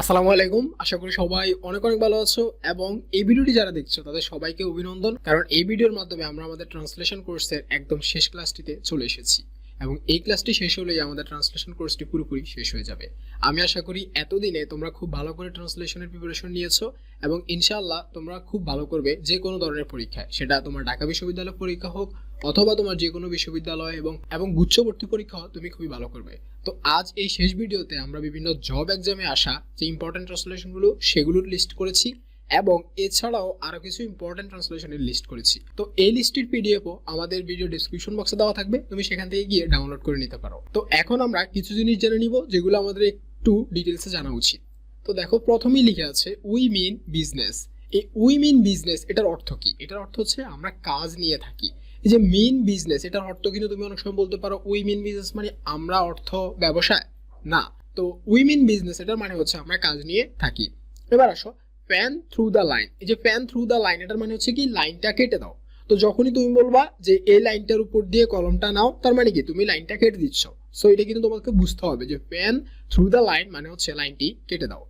আসসালামু আলাইকুম। আশা করি সবাই অনেক অনেক ভালো আছো এবং এই ভিডিওটি যারা দেখছ, তাদের সবাইকে অভিনন্দন। কারণ এই ভিডিওর মাধ্যমে আমরা আমাদের ট্রান্সলেশন কোর্সের একদম শেষ ক্লাসটিতে চলে এসেছি। এবং এই ক্লাসটি শেষ হলেই আমাদের ট্রান্সলেশন কোর্সটি পুরোপুরি শেষ হয়ে যাবে। আমি আশা করি এতদিনে তোমরা খুব ভালো করে ট্রান্সলেশনের প্রিপারেশন নিয়েছো এবং ইনশাআল্লাহ তোমরা খুব ভালো করবে যে কোনো ধরনের পরীক্ষায়। সেটা তোমার ঢাকা বিশ্ববিদ্যালয় পরীক্ষা হোক অথবা তোমার যে কোনো বিশ্ববিদ্যালয় এবং এবং গুচ্ছবর্তী পরীক্ষা তুমি খুবই ভালো করবে। তো আজ এই শেষ ভিডিওতে আমরা বিভিন্ন জব এক্সামে আসা যে ইম্পর্টেন্ট ট্রান্সলেশনগুলো সেগুলোর লিস্ট করেছি। এবং এছাড়াও আরও কিছু ইম্পর্টেন্ট ট্রান্সলেশনের লিস্ট করেছি। তো এই লিস্টের পিডিএফও আমাদের ভিডিও ডিসক্রিপশন বক্সে দেওয়া থাকবে, তুমি সেখান থেকে গিয়ে ডাউনলোড করে নিতে পারো। তো এখন আমরা কিছু জিনিস জেনে নিব, যেগুলো আমাদের একটু ডিটেলসে জানা উচিত। তো দেখো, প্রথমেই লিখে আছে উই মিন বিজনেস এই উই মিন বিজনেস এটার অর্থ কি? এটার অর্থ হচ্ছে আমরা কাজ নিয়ে থাকি। এই যে মিন বিজনেস এটার অর্থ কিন্তু তুমি অনেক সময় বলতে পারো উই মিন বিজনেস মানে আমরা অর্থ ব্যবসায়? না। তো উই মিন বিজনেস এটার মানে হচ্ছে আমরা কাজ নিয়ে থাকি। এবার আসো প্যান থ্রু দ্য লাইন এই যে প্যান থ্রু দ্য লাইন এটার মানে হচ্ছে কি লাইনটা কেটে দাও। তো যখনই তুমি বলবা যে এই লাইনটার উপর দিয়ে কলমটা নাও, তার মানে কি, তুমি লাইনটা কেটে দিচ্ছ। সো এটা কিন্তু তোমাকে বুঝতে হবে যে প্যান থ্রু দ্য লাইন মানে হচ্ছে লাইনটি কেটে দাও।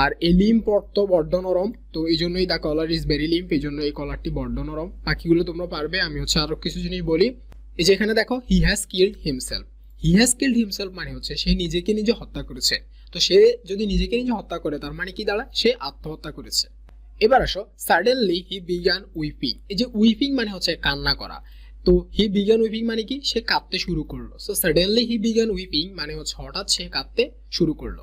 আর এই লিম্প অর্থ বড্ড নরম, তো এই জন্যই the collar is very limp এই জন্য এই কলারটি বড্ড নরম। বাকিগুলো তোমরা পারবে, আমি হচ্ছে আরও কিছু জিনিস বলি। এই যে এখানে দেখো he has killed himself he has killed himself মানে হচ্ছে সে নিজেকে নিজে হত্যা করেছে। তো সে যদি নিজেকে নিজে হত্যা করে, তার মানে কি দাঁড়ায় সে আত্মহত্যা করেছে। এবার আসো সাডেনলি হি বিগান উইপিং এই যে উইপিং মানে হচ্ছে কান্না করা। তো হি বিগান উইপিং মানে কি? সে কাঁদতে শুরু করল। So suddenly he began weeping মানে হচ্ছে হঠাৎ সে কাঁদতে শুরু করল।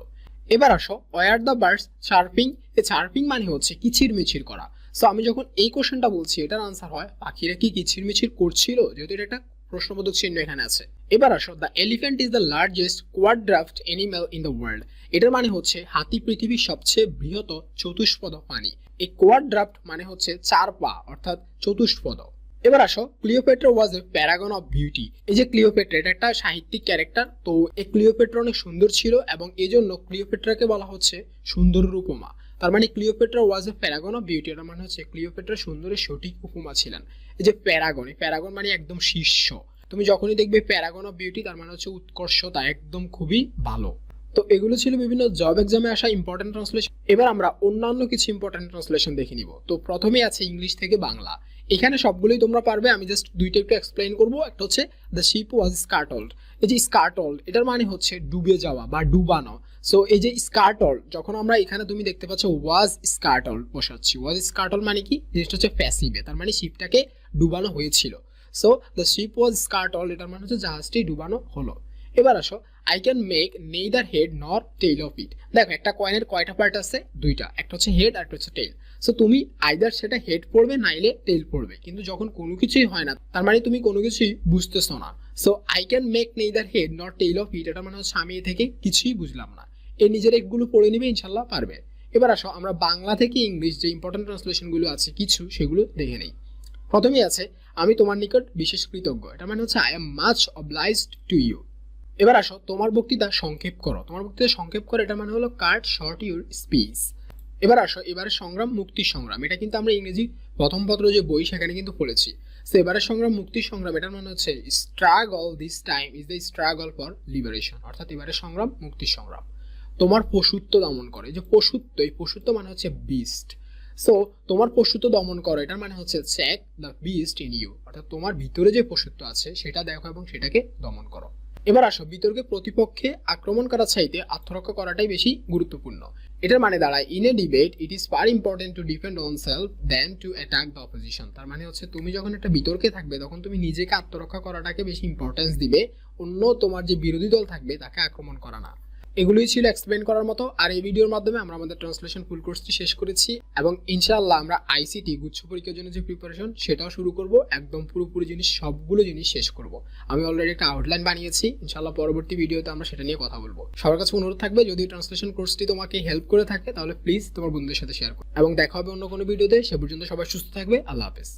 এবার আসো were the birds chirping a chirping মানে হচ্ছে কিচির মিচির করা। সো আমি যখন এই কোশ্চেনটা বলছি, এটার আনসার হয়, পাখিরা কি কিচির মিচির করছিল? যেহেতু এটা একটা প্রশ্নবোধক চিহ্ন এখানে আছে। এবার আসো the elephant is the largest quadruped animal in the world এটার মানে হচ্ছে হাতি পৃথিবীর সবচেয়ে বৃহৎ চতুষ্পদ প্রাণী। এই কোয়াড্রাফট মানে হচ্ছে চার পা, অর্থাৎ চতুষ্পদ। এবার আসো Cleopatra was a paragon of beauty এই যে ক্লিওপেট্রা এটা একটা সাহিত্যিক ক্যারেক্টার তো এই ক্লিওপেট্রা অনেক সুন্দর ছিল এবং এই জন্য ক্লিওপেট্রাকে বলা হচ্ছে সুন্দরের উপমা। তার মানে Cleopatra was a paragon of beauty এর মানে হচ্ছে ক্লিওপেট্রা সুন্দরের সঠিক উপমা ছিলেন। এই যে প্যারাগন প্যারাগন মানে একদম শীর্ষ। তুমি যখনই দেখবে প্যারাগন অফ বিউটি তার মানে হচ্ছে উৎকর্ষতা একদম খুবই ভালো। তো এগুলো ছিল বিভিন্ন জব এক্সামে আসা ইম্পর্টেন্ট ট্রান্সলেশন এবার আমরা অন্যান্য কিছু ইম্পর্টেন্ট ট্রান্সলেশন দেখে নিব। তো প্রথমেই আছে ইংলিশ থেকে বাংলা। এখানে সবগুলোই তোমরা পারবে, আমি জাস্ট দুইটা একটু এক্সপ্লেইন করব। একটা হচ্ছে দ্য শিপ ওয়াজ স্কার্টল্ড এই যে স্কার্টল্ড এটার মানে হচ্ছে ডুবে যাওয়া বা ডুবানো। সো এই যে স্কার্টল যখন আমরা এখানে তুমি দেখতে পাচ্ছ ওয়াজ স্কার্টল বসাচ্ছি। ওয়াজ স্কার্টল মানে কি? জিনিসটা হচ্ছে প্যাসিভে তার মানে শিপটাকে ডুবানো হয়েছিল। So the ship was scuttled এটার মানে হচ্ছে জাহাজটি ডুবানো হলো। এবার আসো আই ক্যান মেক নেই neither head nor tail of it দেখো, একটা কয়েনের কয়টা পার্ট আছে? দুইটা। একটা হচ্ছে হেড আর একটা হচ্ছে টেইল সো তুমি আইদার সেটা হেড পড়বে, নাইলে টেইল পড়বে। কিন্তু যখন কোনো কিছুই হয় না, তার মানে তুমি কোনো কিছুই বুঝতেছো না। সো আই ক্যান মেক নেই neither head not tail of it এটা মানে হচ্ছে আমি এ থেকে কিছুই বুঝলাম না। এই নিজের একগুলো পড়ে নিবে, ইনশাল্লাহ পারবে। এবার আসো, আমরা বাংলা থেকে ইংলিশ যে ইম্পর্টেন্ট ট্রান্সলেশনগুলো আছে, কিছু সেগুলো দেখে নেই। প্রথমেই আছে আমি তোমার নিকট বিশেষ কৃতজ্ঞ। এটা মানে হচ্ছে I am much obliged to you এবার আসো, তোমার বক্তৃতা সংক্ষেপ করো। তোমার বক্তৃতা সংক্ষেপ করো এটা মানে হলো কাট শর্ট ইউর স্পিচ এবার আসো, এবারে সংগ্রাম, মুক্তি সংগ্রাম। এটা কিন্তু আমরা ইংরেজি প্রথম পত্র যে বই, সেখানে কিন্তু পড়েছি। তো এবারে সংগ্রাম, মুক্তি সংগ্রাম, এটার মানে হচ্ছে struggle this time is the struggle for liberation অর্থাৎ এবারে সংগ্রাম, মুক্তি সংগ্রাম। তোমার পশুত্ব দমন করে। যে পশুত্ব, এই পশুত্ব মানে হচ্ছে বিস্ট সো তোমার পশুত্ব দমন করো। এটার মানে হচ্ছে check the beast in you অর্থাৎ তোমার ভিতরে যে পশুত্ব আছে, সেটা দেখো এবং সেটাকে দমন করো। এবার আসো, বিতর্কে প্রতিপক্ষে আক্রমণ করার চাইতে আত্মরক্ষা করাটাই বেশি গুরুত্বপূর্ণ। এটার মানে দাঁড়ায় in a debate it is far important to defend oneself than to attack the opposition তার মানে হচ্ছে, তুমি যখন একটা বিতর্কে থাকবে, তখন তুমি নিজেকে আত্মরক্ষা করাটাকে বেশি ইম্পর্টেন্স দিবে। অন্য তোমার যে বিরোধী দল থাকবে, তাকে আক্রমণ করা না। এগুলোই ছিল এক্সপ্লেন করার মতো। আর এই ভিডিওর মাধ্যমে আমরা আমাদের ট্রান্সলেশন ফুল কোর্সটি শেষ করেছি এবং ইনশাআল্লাহ আমরা আইসিটি গুচ্ছ পরীক্ষার জন্য যে প্রিপারেশন সেটাও শুরু করব। একদম পুরোপুরি জিনিস, সবগুলো জিনিস শেষ করব। আমি অলরেডি একটা আউটলাইন বানিয়েছি। ইনশাআল্লাহ পরবর্তী ভিডিওতে আমরা সেটা নিয়ে কথা বলব। সবার কাছে অনুরোধ থাকবে, যদি ট্রান্সলেশন কোর্সটি তোমাকে হেল্প করে থাকে, তাহলে প্লিজ তোমার বন্ধুদের সাথে শেয়ার করো। এবং দেখা হবে অন্য কোনো ভিডিওতে সে পর্যন্ত সবাই সুস্থ থাকবে। আল্লাহ হাফেজ।